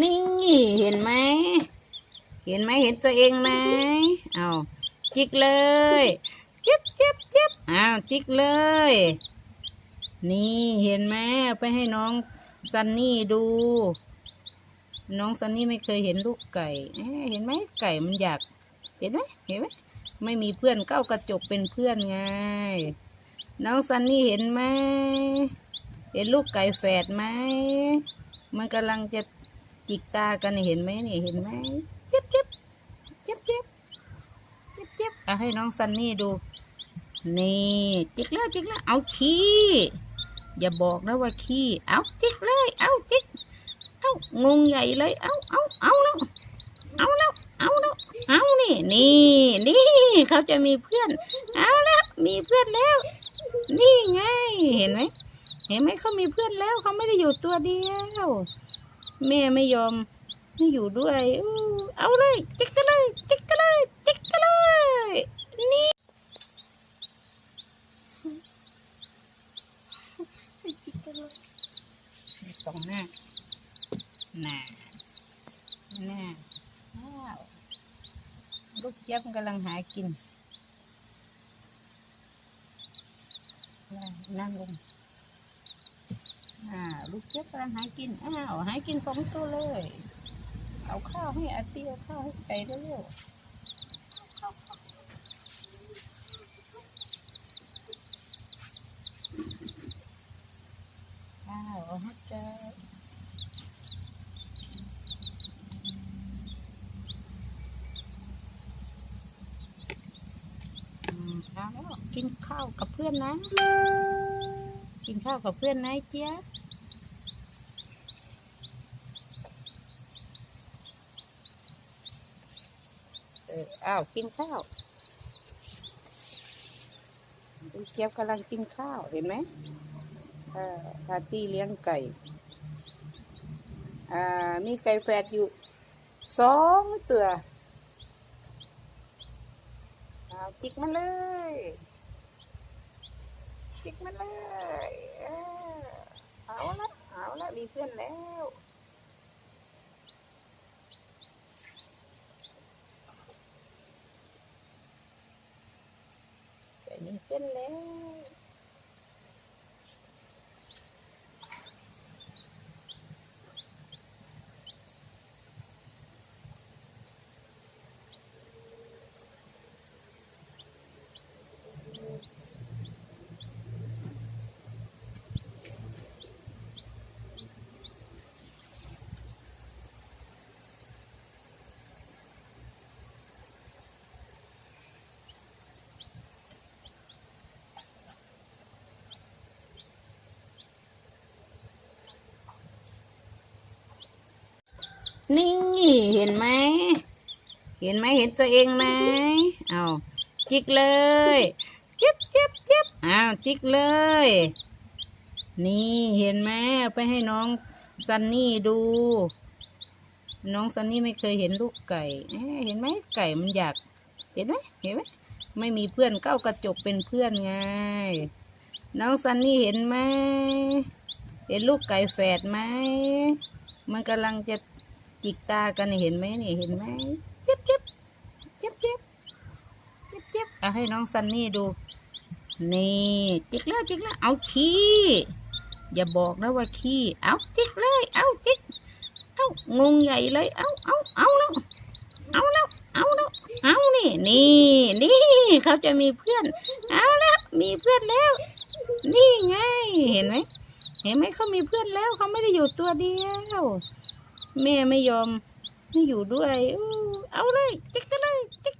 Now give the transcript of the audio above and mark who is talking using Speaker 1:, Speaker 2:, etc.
Speaker 1: นี่เห็นไหม เห็นไหมเห็นตัวเองไหมเอาจิกเลยเจ็บเจ็บเจ็บอ้าวจิกเลย นี่เห็นไหมไปให้น้องซันนี่ดู น้องซันนี่ไม่เคยเห็นลูกไก่เห็นไหมไก่มันอยาก เห็นไหมเห็นไหมไม่มีเพื่อนเก้ากระจกเป็นเพื่อนไง น้องซันนี่เห็นไหมเห็นลูกไก่แฝดไหมมันกำลังจะ จิกตากันเห็นไหมนี่เห็นไหมเจ็บเจ็บเจ็บเจ็บเจ็บเจ็บเอาให้น้องซันนี่ดู นี่จิกแล้วจิกแล้วเอาขี้อย่าบอกนะว่าขี้เอาจิกเลย เอาจิกเอางงใหญ่เลย เอาเอาเอาแล้วเอาแล้วเอาแล้วเอานี่นี่นี่เขาจะมีเพื่อน เอาแล้วมีเพื่อนแล้ว นี่ไงเห็นไหมเห็นไหมเขามีเพื่อนแล้วเขาไม่ได้อยู่ตัวเดียว แม่ไม่ยอม ไม่อยู่ด้วย เอาเลยจิกกันเลยจิกกันเลยจิกกันเลย นี่
Speaker 2: จิกกันเลย
Speaker 1: สองหน้าหน้าหน้าลูกเจี๊ยบมันกำลังหากินนั่งลง อ่าลูกเจี๊ยบกำลังหากิน อ้าวหากินสองตัวเลย เอาข้าวให้อาเตียวข้าวให้ไก่เร็วอ้าวเอาให้ไก่อืมเอาแล้วกินข้าวกับเพื่อนนะ กินข้าวกับเพื่อนนะไอ้เจี๊ยบเอออ้าวกินข้าวเจี๊ยบกำลังกินข้าวเห็นไหมเออปาร์ตี้เลี้ยงไก่อ่ามีไก่แฝดอยู่สองตัวเอาจิกมาเลย จิกมาเลยเอาละเอาละมีเพื่อนแล้วมีเพื่อนแล้วนี่ เห็นไหม เห็นไหมเห็นตัวเองไหมเอาจิกเลยเจ็บเจ็บเจ็บอ้าวจิกเลย นี่เห็นไหมไปให้น้องซันนี่ดู น้องซันนี่ไม่เคยเห็นลูกไก่เอ๊ะเห็นไหมไก่มันอยาก เห็นไหมเห็นไหมไม่มีเพื่อนเก้ากระจกเป็นเพื่อนไง น้องซันนี่เห็นไหมเห็นลูกไก่แฝดไหมมันกำลังจะ จิกตากันเห็นไหมนี่เห็นไหมเจ็บเจ็บเจ็บเจ็บเจ็บเจ็บเอาให้น้องซันนี่ดู นี่จิกแล้วจิกแล้วเอาขี้อย่าบอกนะว่าขี้เอาจิกเลย เอาจิกเอางงใหญ่เลยเอาเอาเอาแล้วเอาแล้วเอาแล้วเอานี่นี่นี่เขาจะมีเพื่อน เอาแล้วมีเพื่อนแล้ว นี่ไงเห็นไหมเห็นไหมเขามีเพื่อนแล้วเขาไม่ได้อยู่ตัวเดียว แม่ไม่ยอม ไม่อยู่ด้วย เอาเลยจิกกันเลยจิก